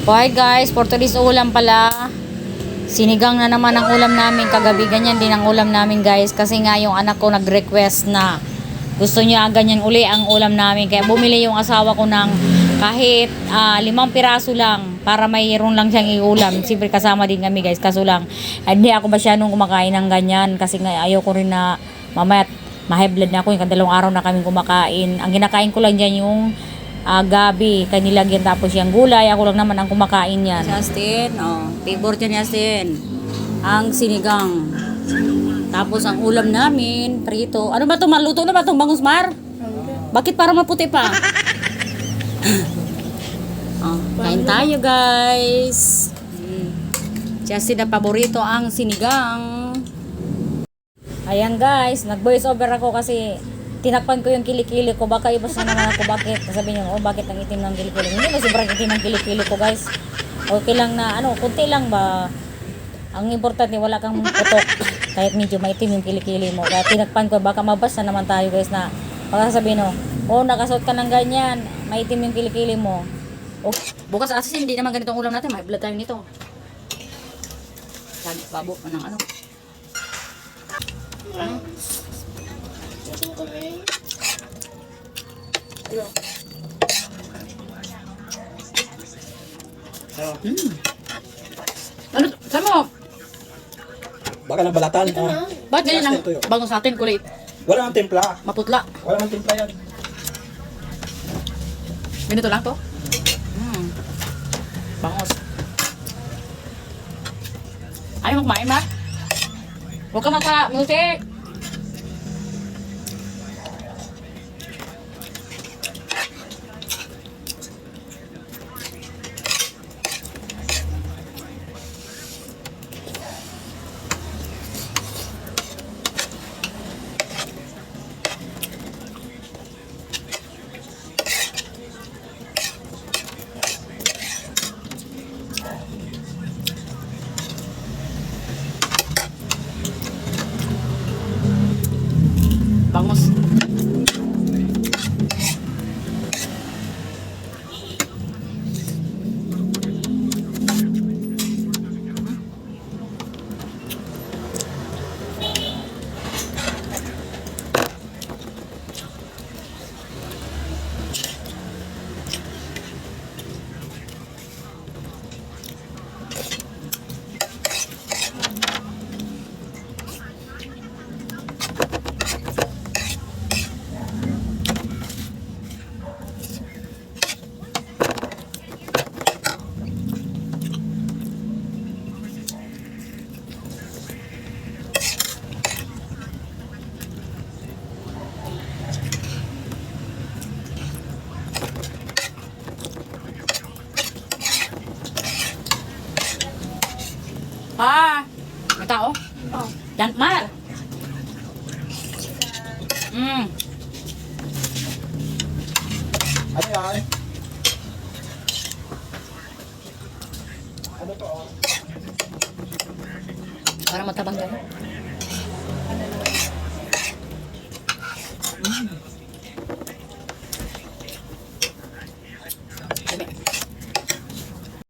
Bye guys, for today's ulam pala. Sinigang na naman ang ulam namin. Kagabi ganyan din ang ulam namin guys. Kasi nga yung anak ko nag-request na gusto niya ganyan uli ang ulam namin. Kaya bumili yung asawa ko ng kahit ah, limang piraso lang para mayroon lang siyang iulam. Siyempre kasama din kami guys. Kaso lang, hindi ako masyadong kumakain ng ganyan. Kasi nga ayaw rin na mamaya ma-high blood na ako. Yung dalawang araw na kami kumakain. Ang kinakain ko lang dyan yung ah, gabi, kanilagyan tapos yung gulay, ako lang naman ang kumakain yan. Justin, oh, favorite yan Justin. Ang sinigang. Tapos ang ulam namin, prito. Ano ba to maluto na ba tong bangus mar? Bakit para maputi pa? oh, kain tayo guys. Mm. Justin na paborito ang sinigang. Ayan guys, nag-voice over ako kasi tinakpan ko yung kilikili ko. Baka iba na naman ako bakit. Sabi niyo, oh bakit ang itim ng kilikili? Hindi ba sobrang itim ng kilikili ko guys. Okay lang na, ano, kunti lang ba. Ang importante, wala kang putok. Kahit medyo maitim yung kilikili mo. Kaya tinakpan ko, baka mabasa naman tayo guys na baka sabihin no, oh nakasuot ka ng ganyan, maitim yung kilikili mo. Oh, bukas asin, hindi naman ganitong ulam natin. May blood tayo nito. Lagi babo ng ano. Hmm. Ano? Saan mo? Baka ng balatan. Ah. Ba't ganyan ang ito yun. sa atin kulay Wala nang timpla. maputla? Wala nang timpla yan. Ganito lang to? Hmm. Bangos. Ayaw mo kumain, ma? Huwag ka maka-music. Bangos. Pa! May tao? Oh. Yan, Mar! Mm. Ano yan? Ano to? oh? Para matabang yan. Mm.